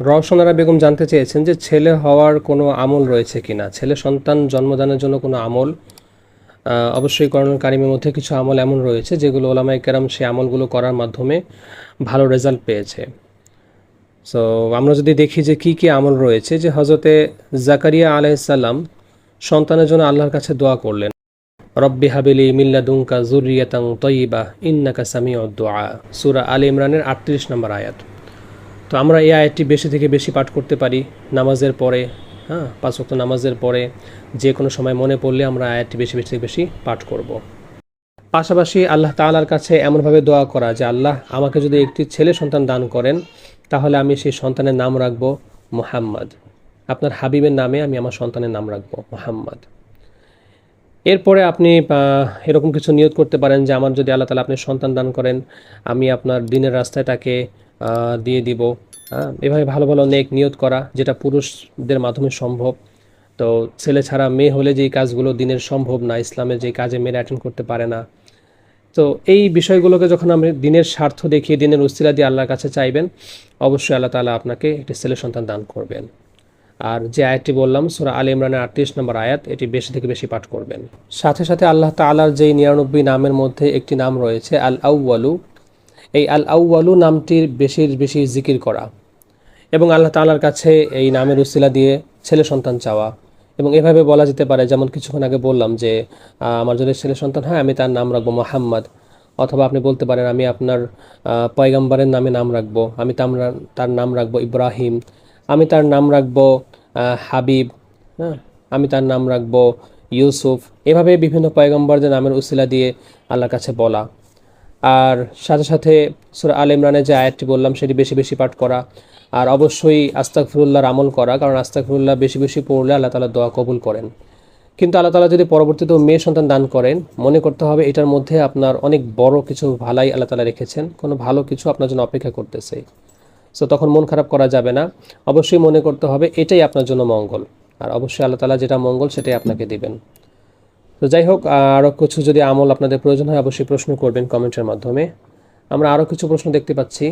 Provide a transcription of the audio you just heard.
রওশনারা বেগম জানতে চেয়েছেন যে ছেলে হওয়ার কোনো আমল রয়েছে কিনা। ছেলে সন্তান জন্মদানের জন্য কোনো আমল অবশ্যই করণের কারিমের মধ্যে কিছু আমল এমন রয়েছে যেগুলো ওলামাই কেরাম সেই আমলগুলো করার মাধ্যমে ভালো রেজাল্ট পেয়েছে। সো আমরা যদি দেখি যে কি কি আমল রয়েছে যে হজরতে জাকারিয়া আলাইসাল্লাম সন্তানের জন্য আল্লাহর কাছে দোয়া করলেন। রব্বি হাবিলি মিল্লাদুঙ্কা জুরিয়াতাং তয়িবা ইন্নাকা সামিউ দোয়া। সুরা আল ইমরানের আটত্রিশ নম্বর আয়াত। তো আমরা এই আয়াতটি বেশি থেকে বেশি পাঠ করতে পারি নামাজের পরে হ্যাঁ পাঁচ ওয়াক্ত নামাজের পরে। যে কোনো সময় মনে পড়লে আমরা আয়াতটি বেশি বেশি থেকে বেশি পাঠ করব। পাশাপাশি আল্লাহ তাআলার কাছে এমনভাবে দোয়া করা যে, আল্লাহ, আমাকে যদি একটি ছেলে সন্তান দান করেন, তাহলে আমি সেই সন্তানের নাম রাখব মোহাম্মদ। আপনার হাবিবের নামে আমি আমার সন্তানের নাম রাখব মোহাম্মদ। এরপরে আপনি এরকম কিছু নিয়ত করতে পারেন যে, আমার যদি আল্লাহ তালা আপনি সন্তান দান করেন, আমি আপনার দিনের রাস্তায় তাকে দিয়ে দিব। হ্যাঁ এভাবে ভালো ভালো নেক নিয়ত করা যেটা পুরুষদের মাধ্যমে সম্ভব। তো ছেলে ছাড়া মেয়ে হলে যেই কাজগুলো দিনের সম্ভব না, ইসলামের যে কাজে মেয়েরা অ্যাটেন্ড করতে পারে না। তো এই বিষয়গুলোকে যখন আপনি দিনের স্বার্থ দেখিয়ে, দিনের উস্তিলা দিয়ে আল্লাহর কাছে চাইবেন, অবশ্যই আল্লাহ তালা আপনাকে একটি ছেলে সন্তান দান করবেন। আর যে আয়াতটি বললাম, সুরা আল ইমরানের আটত্রিশ নম্বর আয়াত, এটি বেশি থেকে বেশি পাঠ করবেন। সাথে সাথে আল্লাহ তাআলার যেই নিরানব্বই নামের মধ্যে একটি নাম রয়েছে, আল আউয়ালু এই আল আউয়ালু নামটির বেশির বেশি জিকির করা এবং আল্লাহ তালার কাছে এই নামের উসিলা দিয়ে ছেলে সন্তান চাওয়া এবং এভাবে বলা যেতে পারে, যেমন কিছুক্ষণ আগে বললাম যে আমার যদি ছেলে সন্তান হয়, আমি তার নাম রাখব মোহাম্মদ। অথবা আপনি বলতে পারেন, আমি আপনার পয়গাম্বরের নামে নাম রাখব, আমি তার নাম রাখব ইব্রাহিম, আমি তার নাম রাখব হাবিব হ্যাঁ আমি তার নাম রাখব ইউসুফ। এভাবে বিভিন্ন পয়গম্বরদের নামের উসিলা দিয়ে আল্লাহর কাছে বলা। আর সাথে সাথে সুরা আল ইমরানের যে আয়াতটি বললাম, সেটি বেশি বেশি পাঠ করা। আর অবশ্যই আস্তাকফিরুল্লাহর আমল করা, কারণ আস্তাকফিরুল্লাহ বেশি বেশি পড়লে আল্লাহ তালা দোয়া কবুল করেন। কিন্তু আল্লাহ তালা যদি পরবর্তীতে মেয়ে সন্তান দান করেন, মনে করতে হবে এটার মধ্যে আপনার অনেক বড় কিছু ভালাই আল্লাহ তালা রেখেছেন, কোনো ভালো কিছু আপনার জন্য অপেক্ষা করতেছে। সো তখন মন খারাপ করা যাবে না। অবশ্যই মনে করতে হবে এটাই আপনার জন্য মঙ্গল। আর অবশ্যই আল্লাহ তালা যেটা মঙ্গল সেটাই আপনাকে দিবেন। তো যাই হোক আরও কিছু যদি আমল আপনাদের প্রয়োজন হয়, অবশ্যই প্রশ্ন করবেন কমেন্টের মাধ্যমে। আমরা আরও কিছু প্রশ্ন দেখতে পাচ্ছি।